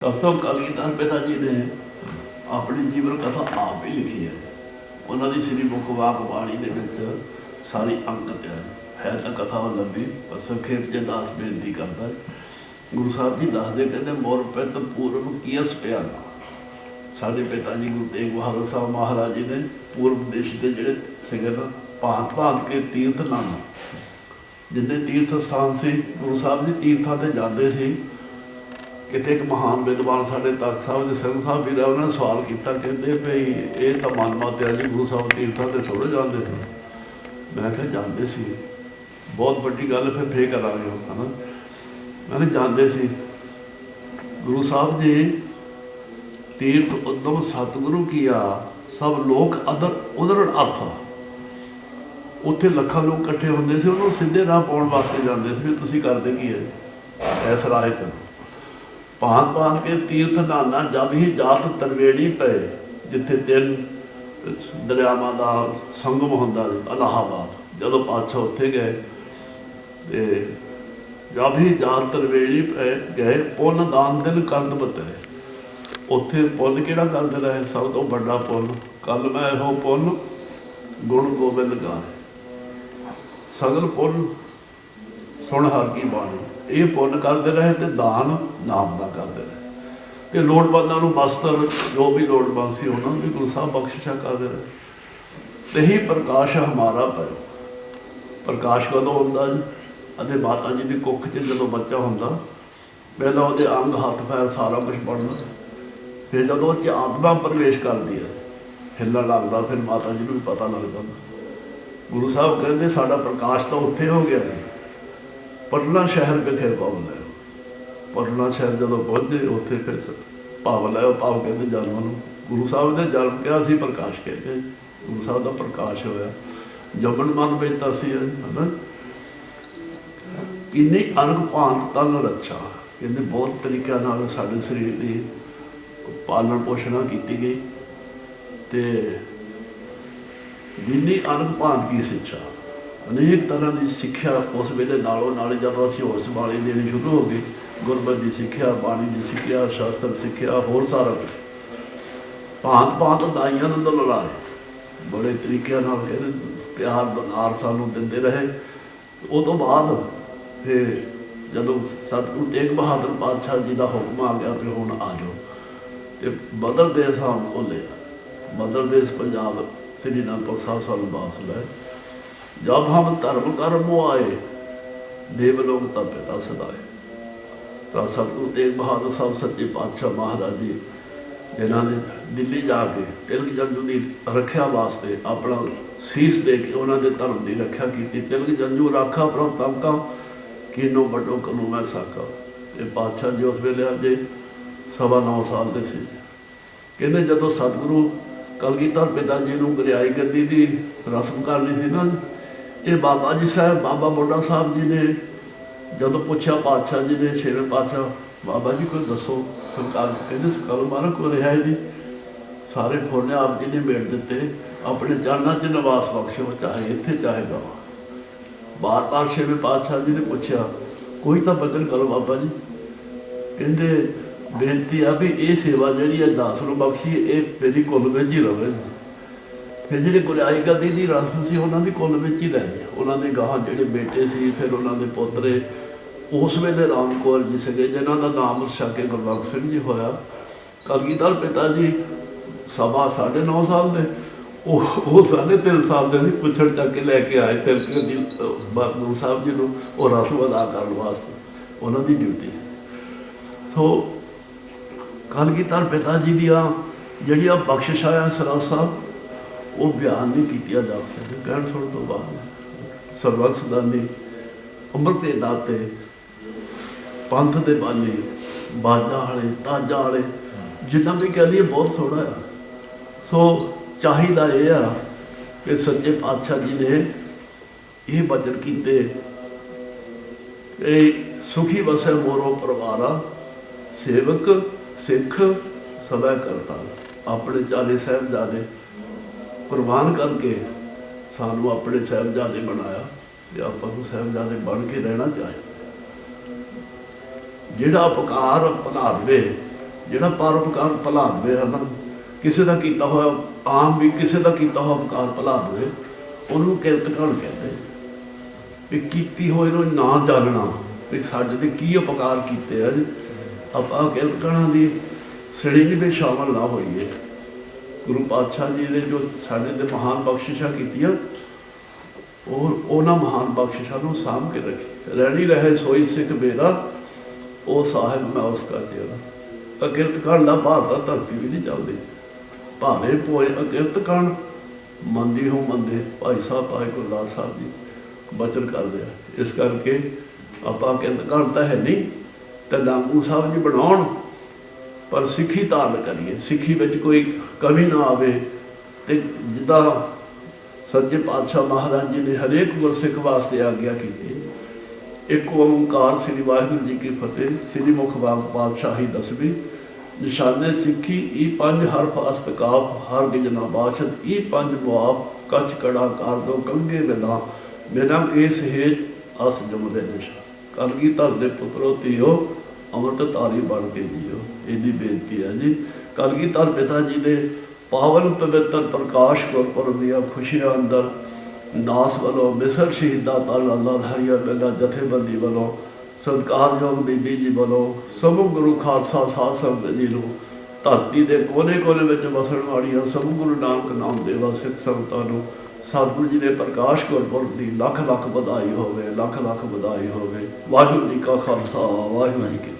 ਅਸਲ ਕਵਿਤਾ ਪਿਤਾ ਜੀ ਨੇ ਆਪਣੀ ਜੀਵਨ ਕਥਾ ਆਪ ਹੀ ਲਿਖੀ ਹੈ। ਉਹਨਾਂ ਦੀ ਸ੍ਰੀ ਮੁਖ ਬਾਣੀ ਦੇ ਵਿੱਚ ਸਾਰੀ ਅੰਕਤ ਹੈ। ਹੈ ਤਾਂ ਕਥਾ ਉਹ ਲੰਬੀ ਪਰ ਸੰਖੇਪ ਜੇ ਦਾਸ ਬੇਨਤੀ ਕਰਦਾ ਗੁਰੂ ਸਾਹਿਬ ਜੀ ਦੱਸਦੇ ਕਹਿੰਦੇ, ਮੋਰ ਪਿਤ ਪੂਰਬ ਕੀਸ ਪਿਆਰਾ ਸਾਡੇ ਪਿਤਾ ਜੀ ਗੁਰੂ ਤੇਗ ਬਹਾਦਰ ਸਾਹਿਬ ਮਹਾਰਾਜ ਜੀ ਨੇ ਪੂਰਬ ਦੇਸ਼ ਦੇ ਜਿਹੜੇ ਸੀਗੇ ਭਾਂਤ ਭਾਂਤ ਕੇ ਤੀਰਥ ਨਾਮ, ਜਿੰਨੇ ਤੀਰਥ ਸਥਾਨ ਸੀ, ਗੁਰੂ ਸਾਹਿਬ ਜੀ ਤੀਰਥਾਂ ਤੇ ਜਾਂਦੇ ਸੀ। ਕਿਤੇ ਇੱਕ ਮਹਾਨ ਵਿਦਵਾਨ ਸਾਡੇ ਤਖਤ ਸਾਹਿਬ ਦੇ ਸਿੰਘ ਸਾਹਿਬ ਵੀ ਦਾ ਉਹਨਾਂ ਨੇ ਸਵਾਲ ਕੀਤਾ, ਕਹਿੰਦੇ ਭਈ ਇਹ ਤਾਂ ਮਨ ਮਾਤਿਆ ਜੀ ਗੁਰੂ ਸਾਹਿਬ ਤੀਰਥਾਂ ਤੇ ਥੋੜੇ ਜਾਂਦੇ ਸੀ। ਮੈਂ ਕਿਹਾ ਜਾਂਦੇ ਸੀ। ਬਹੁਤ ਵੱਡੀ ਗੱਲ ਫਿਰ ਫੇਰ ਕਰਾਂਗੇ ਹਨਾ? ਮੈਂ ਕਿਹਾ ਜਾਂਦੇ ਸੀ। ਗੁਰੂ ਸਾਹਿਬ ਜੀ, ਤੀਰਥ ਉਦਮ ਸਤਿਗੁਰੂ ਕੀਆ, ਸਭ ਲੋਕ ਅਦਰ ਉਦਰਣ ਅਰਥਾ ਉੱਥੇ ਲੱਖਾਂ ਲੋਕ ਇਕੱਠੇ ਹੁੰਦੇ ਸੀ, ਉਹਨੂੰ ਸਿੱਧੇ ਰਾਹ ਪਾਉਣ ਵਾਸਤੇ ਜਾਂਦੇ ਸੀ ਤੁਸੀਂ ਕਰਦੇ ਕੀ ਹੈ? ਐਸ ਰਾਹ ਤੇ। ਭਾਂਤ ਭਾਂਤ ਕੇ ਤੀਰਥ ਨਾਨਾ ਜਬ ਹੀ ਜਾਤ ਤਰਵੇੜੀ ਪਏ, ਜਿੱਥੇ ਤਿੰਨ ਦਰਿਆਵਾਂ ਦਾ ਸੰਗਮ ਹੁੰਦਾ ਅਲਾਹਾਬਾਦ। ਜਦੋਂ ਪਾਤਸ਼ਾਹ ਉੱਥੇ ਗਏ, ਤੇ ਜਬ ਹੀ ਜਾਤ ਤਰਵੇੜੀ ਪਏ, ਗਏ, ਪੁੰਨ ਦਾਨ ਦਿਨ ਕਰਦ ਬਤੇ ਉੱਥੇ ਪੁੰਨ ਕਿਹੜਾ ਕਰਦ ਰਹੇ? ਸਭ ਤੋਂ ਵੱਡਾ ਪੁੰਨ। ਕੱਲ ਮੈਂ ਇਹੋ ਪੁੰਨ, ਗੁਣ ਗੋਬਿੰਦ ਗਾਏ। ਸਗਲ ਪੁੰਨ, ਸੁਣ ਹਰ ਕੀ ਬਾਣੀ। ਇਹ ਪੁੰਨ ਕਰਦੇ ਰਹੇ ਤੇ ਦਾਨ ਨਾਮ ਦਾ ਕਰਦੇ ਰਹੇ। ਤੇ ਲੋੜਵੰਦਾਂ ਨੂੰ ਵਸਤਰ ਜੋ ਵੀ ਲੋੜਵੰਦ ਸੀ ਉਹਨਾਂ ਨੂੰ ਵੀ ਗੁਰੂ ਸਾਹਿਬ ਬਖਸ਼ਿਸ਼ਾਂ ਕਰਦੇ ਰਹੇ। ਤੇ ਹੀ ਪ੍ਰਕਾਸ਼ ਹਮਾਰਾ ਪਰ ਪ੍ਰਕਾਸ਼ ਕਦੋਂ ਹੁੰਦਾ ਜੀ? ਅਤੇ ਮਾਤਾ ਜੀ ਦੀ ਕੁੱਖ 'ਚ ਜਦੋਂ ਬੱਚਾ ਹੁੰਦਾ, ਪਹਿਲਾਂ ਉਹਦੇ ਅੰਗ, ਹੱਥ, ਪੈਰ ਸਾਰਾ ਕੁਝ ਬਣਦਾ। ਫਿਰ ਜਦੋਂ ਉਹ 'ਚ ਆਤਮਾ ਪ੍ਰਵੇਸ਼ ਕਰਦੀ ਹੈ ਹਿੱਲਣ ਲੱਗਦਾ, ਫਿਰ ਮਾਤਾ ਜੀ ਨੂੰ ਵੀ ਪਤਾ ਲੱਗਦਾ ਗੁਰੂ ਸਾਹਿਬ ਕਹਿੰਦੇ, ਸਾਡਾ ਪ੍ਰਕਾਸ਼ ਤਾਂ ਉੱਥੇ ਹੋ ਗਿਆ ਜੀ। ਪਟਨਾ ਸ਼ਹਿਰ ਵਿਖੇ ਪਾਵਨ ਲੈ ਪਟਨਾ ਸ਼ਹਿਰ ਜਦੋਂ ਪਹੁੰਚੇ, ਉੱਥੇ ਫਿਰ ਭਾਵ ਲੈ ਭਾਵ ਕਹਿੰਦੇ ਜਨਮ ਨੂੰ। ਗੁਰੂ ਸਾਹਿਬ ਨੇ ਜਨਮ ਕਿਹਾ ਸੀ, ਪ੍ਰਕਾਸ਼ ਕਹਿੰਦੇ ਗੁਰੂ ਸਾਹਿਬ ਦਾ ਪ੍ਰਕਾਸ਼ ਹੋਇਆ। ਜਮਨ ਮਨ ਵਿੱਚ ਤਾਂ ਸੀ, ਹਨਾ? ਕਿੰਨੀ ਅਰਗ ਭਾਂਤ ਤਨ ਰੱਛਾ। ਕਹਿੰਦੇ ਬਹੁਤ ਤਰੀਕਿਆਂ ਨਾਲ ਸਾਡੇ ਸਰੀਰ ਦੀ ਪਾਲਣ ਪੋਸ਼ਣ ਕੀਤੀ ਗਈ। ਤੇ ਜਿੰਨੀ ਅਰਗ ਭਾਂਤ ਕੀ ਸਿੱਖਿਆ। ਅਨੇਕ ਤਰ੍ਹਾਂ ਦੀ ਸਿੱਖਿਆ ਉਸ ਵੇਲੇ ਨਾਲੋਂ ਨਾਲ ਜਦੋਂ ਅਸੀਂ ਉਸ ਬਾਣੀ ਦੇਣੀ ਸ਼ੁਰੂ ਹੋ ਗਏ ਗੁਰਬਤ ਦੀ ਸਿੱਖਿਆ, ਬਾਣੀ ਦੀ ਸਿੱਖਿਆ, ਸ਼ਾਸਤਰ ਸਿੱਖਿਆ, ਹੋਰ ਸਾਰਾ ਕੁਝ ਭਾਂਤ ਭਾਂਤ ਦਾਈਆਂ ਨੂੰ ਦਲਲਾਏ ਬੜੇ ਤਰੀਕਿਆਂ ਨਾਲ ਇਹਦੇ ਪਿਆਰ ਬਨਾਰ ਸਾਨੂੰ ਦਿੰਦੇ ਰਹੇ। ਉਹ ਤੋਂ ਬਾਅਦ ਫਿਰ ਜਦੋਂ ਸਤਿਗੁਰੂ ਤੇਗ ਬਹਾਦਰ ਪਾਤਸ਼ਾਹ ਜੀ ਦਾ ਹੁਕਮ ਆ ਗਿਆ ਤੇ ਹੁਣ ਆ ਜਾਓ। ਤੇ ਬਦਲ ਦੇਸ ਹਾਂ ਉਹ ਲਿਆ ਬਦਲ ਦੇਸ ਪੰਜਾਬ ਸ੍ਰੀ ਨਾਨਕਪੁਰ ਸਾਹਿਬ ਸਾਨੂੰ ਵਾਪਸ ਲਾਇਆ ਜਬ ਹਮ ਧਰਮ ਕਰਮ ਆਏ, ਦੇਵ ਲੋਕ ਤਾਂ ਪਿਤਾ ਸਦਾਏ ਤਾਂ ਸਤਿਗੁਰੂ ਤੇਗ ਬਹਾਦਰ ਸਾਹਿਬ ਸੱਚੇ ਪਾਤਸ਼ਾਹ ਮਹਾਰਾਜ ਜੀ ਇਹਨਾਂ ਨੇ ਦਿੱਲੀ ਜਾ ਕੇ ਤਿਲਕ ਜੰਜੂ ਦੀ ਰੱਖਿਆ ਵਾਸਤੇ ਆਪਣਾ ਸੀਸ ਦੇ ਕੇ ਉਹਨਾਂ ਦੇ ਧਰਮ ਦੀ ਰੱਖਿਆ ਕੀਤੀ। ਤਿਲਕ ਜੰਜੂ ਰਾਖਾ ਪ੍ਰਭ ਤਮ ਕਾ ਕਿਨੋ ਵੱਡੋ ਕਨੂ ਮੈਂ ਸਾਕਾ। ਇਹ ਪਾਤਸ਼ਾਹ ਜੀ ਉਸ ਵੇਲੇ ਅਜੇ ਸਵਾ ਨੌ ਸਾਲ ਦੇ ਸੀ। ਕਹਿੰਦੇ ਜਦੋਂ ਸਤਿਗੁਰੂ ਕਲਗੀਧਰ ਪਿਤਾ ਜੀ ਨੂੰ ਗ੍ਰਿਆਈ ਗੱਦੀ ਦੀ ਰਸਮ ਕਰਨੀ ਸੀ ਨਾ ਇਹ ਬਾਬਾ ਜੀ ਸਾਹਿਬ, ਬਾਬਾ ਬੁੱਢਾ ਸਾਹਿਬ ਜੀ ਨੇ ਜਦੋਂ ਪੁੱਛਿਆ, ਪਾਤਸ਼ਾਹ ਜੀ ਨੇ ਛੇਵੇਂ ਪਾਤਸ਼ਾਹ, ਬਾਬਾ ਜੀ ਕੋਈ ਦੱਸੋ, ਸਰਕਾਰ ਕਹਿੰਦੇ ਸਰਕਾਰ ਮਾਰਾ ਕੋ ਰਿਹਾ ਜੀ ਸਾਰੇ ਫੋਨੇ ਆਪ ਜੀ ਨੇ ਮੇੜ ਦਿੱਤੇ, ਆਪਣੇ ਜਾਨਾਂ 'ਚ ਨਿਵਾਸ ਬਖਸ਼ੋ ਚਾਹੇ ਇੱਥੇ, ਚਾਹੇ ਗਵਾ ਬਾਰ ਬਾਰ ਛੇਵੇਂ ਪਾਤਸ਼ਾਹ ਜੀ ਨੇ ਪੁੱਛਿਆ, ਕੋਈ ਤਾਂ ਬਚਨ ਕਰੋ ਬਾਬਾ ਜੀ। ਕਹਿੰਦੇ, ਬੇਨਤੀ ਆ ਵੀ ਇਹ ਸੇਵਾ ਜਿਹੜੀ ਹੈ, ਦਾਸ ਨੂੰ ਬਖਸ਼ੀ ਇਹ ਮੇਰੀ ਕੁੱਲ ਵਿੱਚ ਹੀ ਰਵੇ। ਫਿਰ ਜਿਹੜੇ ਗੁਰਿਆਈ ਗੱਦੀ ਦੀ ਰਸਮ ਸੀ ਉਹਨਾਂ ਦੀ ਕੁੱਲ ਵਿੱਚ ਹੀ ਰਹਿ ਗਈ ਉਹਨਾਂ ਦੇ ਗਾਹਾਂ ਜਿਹੜੇ ਬੇਟੇ ਸੀ ਫਿਰ ਉਹਨਾਂ ਦੇ ਪੋਤਰੇ ਉਸ ਵੇਲੇ ਰਾਮ ਕੌਰ ਜੀ ਸੀਗੇ ਜਿਨ੍ਹਾਂ ਦਾ ਨਾਮ ਛਕ ਕੇ ਗੁਰਬਖਸ਼ ਸਿੰਘ ਜੀ ਹੋਇਆ। ਕਲਗੀਧਰ ਪਿਤਾ ਜੀ ਸਭਾ ਸਾਢੇ ਨੌ ਸਾਲ ਦੇ। ਉਹ ਉਹ ਸਾਢੇ ਤਿੰਨ ਸਾਲ ਦੇ ਸੀ ਪੁੱਛੜ ਚੱਕ ਕੇ ਲੈ ਕੇ ਆਏ। ਤਿਲਕ ਦੀ ਅਹ, ਸਾਹਿਬ ਜੀ ਨੂੰ ਉਹ ਰਸਮ ਅਦਾ ਕਰਨ ਵਾਸਤੇ ਉਹਨਾਂ ਦੀ ਡਿਊਟੀ ਸੀ। ਸੋ ਕਲਗੀਧਰ ਪਿਤਾ ਜੀ ਦੀਆਂ ਜਿਹੜੀਆਂ ਬਖਸ਼ਿਸ਼ਾਂ ਸਰਸ ਸਾਹਿਬ ਉਹ ਬਿਆਨ ਨਹੀਂ ਕੀਤੀਆਂ ਜਾ ਸਕਦੀਆਂ। ਕਹਿਣ ਸੁਣ ਤੋਂ ਬਾਅਦ ਸਰਬੰਸ ਸਦਾਨੀ ਅੰਮ੍ਰਿਤ ਦੇ ਦਾਤੇ ਪੰਥ ਦੇ ਬਾਨੀ, ਬਾਜਾਂ ਵਾਲੇ, ਤਾਜਾ ਵਾਲੇ, ਜਿੰਨਾ ਵੀ ਕਹਿ ਲਈਏ ਬਹੁਤ ਸੋਹਣਾ ਆ। ਸੋ ਚਾਹੀਦਾ ਇਹ ਆ ਕਿ ਸੱਚੇ ਪਾਤਸ਼ਾਹ ਜੀ ਨੇ ਇਹ ਬਚਨ ਕੀਤੇ ਇਹ ਸੁਖੀ ਵਸੈ ਮੋਰੋ ਪਰਿਵਾਰਾ, ਸੇਵਕ ਸਿੱਖ ਸਦਾ ਕਰਤਾ। ਆਪਣੇ ਚਾਲੇ ਸਾਹਿਬਜ਼ਾਦੇ ਕੁਰਬਾਨ ਕਰਕੇ ਸਾਨੂੰ ਆਪਣੇ ਸਾਹਿਬਜ਼ਾਦੇ ਬਣਾਇਆ ਤੇ ਆਪਾਂ ਨੂੰ ਸਾਹਿਬਜ਼ਾਦੇ ਬਣ ਕੇ ਰਹਿਣਾ ਚਾਹੀਦਾ। ਜਿਹੜਾ ਉਪਕਾਰ ਭੁਲਾਵੇ, ਜਿਹੜਾ ਪਰਉਪਕਾਰ ਭੁਲਾ ਦੇਵੇ ਕਿਸੇ ਦਾ ਕੀਤਾ ਹੋਇਆ ਆਮ ਵੀ ਕਿਸੇ ਦਾ ਕੀਤਾ ਹੋਇਆ ਉਪਕਾਰ ਭੁਲਾ ਉਹਨੂੰ ਕਿਰਤ ਕਣ ਕਹਿੰਦੇ ਵੀ ਕੀਤੀ ਹੋਏ ਨੂੰ ਨਾ ਜਾਣਨਾ ਵੀ ਸਾਡੇ ਤੇ ਕੀ ਉਪਕਾਰ ਕੀਤੇ ਆ ਆਪਾਂ ਕਿਰਤ ਕਣਾਂ ਦੀ ਸੜੀ ਵਿੱਚ ਸ਼ਾਮਲ ਨਾ ਹੋਈਏ। ਗੁਰੂ ਪਾਤਸ਼ਾਹ ਜੀ ਨੇ ਜੋ ਸਾਡੇ ਤੇ ਮਹਾਨ ਬਖਸ਼ਿਸ਼ਾਂ ਕੀਤੀਆਂ, ਉਹ ਉਹਨਾਂ ਮਹਾਨ ਬਖਸ਼ਿਸ਼ਾਂ ਨੂੰ ਸਾਂਭ ਕੇ ਰੱਖੀ। ਰਹਿਣੀ ਰਹੇ ਸੋਈ ਸਿੱਖ ਮੇਰਾ ਉਹ ਸਾਹਿਬ ਮੈਂ ਉਸ ਕਾ ਤੇਰਾ ਅਕਿਰਤ ਕਰਨ ਦਾ ਭਾਰ ਦਾ ਧਰਤੀ ਵੀ ਨਹੀਂ ਚੱਲਦੀ। ਭਾਵੇਂ ਪੋਏ ਅਕਿਰਤ ਕਰਨ ਮੰਦੀ ਹੋ ਮੰਦੇ ਭਾਈ ਸਾਹਿਬ, ਭਾਈ ਗੁਰਦਾਸ ਸਾਹਿਬ ਜੀ, ਬਚਨ ਕਰਦੇ ਆ। ਇਸ ਕਰਕੇ ਆਪਾਂ ਕਿਰਤ ਕਰਨ ਤਾਂ ਹੈ ਨਹੀਂ, ਤੇ ਦਾਮੂ ਸਾਹਿਬ ਜੀ ਬਣਾਉਣ ਪਰ ਸਿੱਖੀ ਧਾਰਨ ਕਰੀਏ ਸਿੱਖੀ ਵਿੱਚ ਕੋਈ ਕਮੀ ਨਾ ਆਵੇ ਤੇ ਜਿੱਦਾਂ ਸੱਚੇ ਪਾਤਸ਼ਾਹ ਮਹਾਰਾਜ ਜੀ ਨੇ ਹਰੇਕ ਗੁਰਸਿੱਖ ਵਾਸਤੇ ਆਗਿਆ ਕੀਤੀ ਇੱਕ ਓੰਕਾਰ ਸ੍ਰੀ ਵਾਹਿਗੁਰੂ ਜੀ ਕੀ ਫਤਿਹ, ਸ੍ਰੀ ਮੁਖ ਬਾਗ ਪਾਤਸ਼ਾਹੀ ਦਸਵੀਂ, ਨਿਸ਼ਾਨੇ ਸਿੱਖੀ ਇਹ ਪੰਜ ਹਰਫ ਅਸਤਕਾਫ ਹਰ ਗਿਜਨਾ ਬਾਸ਼ਦ ਇਹ ਪੰਜ ਮੁਆਫ ਕੱਚ ਕੜਾ ਕਰ ਦੋ ਕੰਗੇ ਬਿਨਾ ਬਿਨਾ ਕੇਸ ਹੇਜ ਅਸ ਜਮਦੇ ਨਿਸ਼ਾ। ਕਲਗੀ ਧਰ ਦੇ ਪੁੱਤਰੋ ਧੀਓ ਅੰਮ੍ਰਿਤ ਧਾਰੀ ਬਣ ਕੇ ਜੀਓ, ਇਹਦੀ ਬੇਨਤੀ ਹੈ ਜੀ। ਕਲਗੀ ਧਰ ਪਿਤਾ ਜੀ ਦੇ ਪਾਵਨ ਪਵਿੱਤਰ ਪ੍ਰਕਾਸ਼ ਗੁਰਪੁਰਬ ਦੀਆਂ ਖੁਸ਼ੀਆਂ ਅੰਦਰ ਦਾਸ ਵੱਲੋਂ ਮਿਸਰ ਸ਼ਹੀਦਾਂ ਤਲ ਅੱਲਾਹ ਹਰੀਆ ਬੇਲਾ ਜਥੇਬੰਦੀ ਵੱਲੋਂ ਸਤਿਕਾਰਯੋਗ ਬੀਬੀ ਜੀ ਵੱਲੋਂ ਸਭ ਗੁਰੂ ਖਾਲਸਾ ਸਾਧ ਸੰਗਤ ਜੀ ਨੂੰ ਧਰਤੀ ਦੇ ਕੋਨੇ-ਕੋਨੇ ਵਿੱਚ ਵਸਣ ਵਾਲੀਆਂ ਸਭ ਗੁਰੂ ਨਾਨਕ ਨਾਮ ਦੇਵਾ ਸਿੱਖ ਸੰਗਤਾਂ ਨੂੰ ਸਤਿਗੁਰੂ ਜੀ ਦੇ ਪ੍ਰਕਾਸ਼ ਗੁਰਪੁਰਬ ਦੀ ਲੱਖ ਲੱਖ ਵਧਾਈ ਹੋਵੇ ਲੱਖ ਲੱਖ ਵਧਾਈ ਹੋਵੇ। ਵਾਹਿਗੁਰੂ ਜੀ ਕਾ ਖਾਲਸਾ, ਵਾਹਿਗੁਰੂ ਜੀ ਕੀ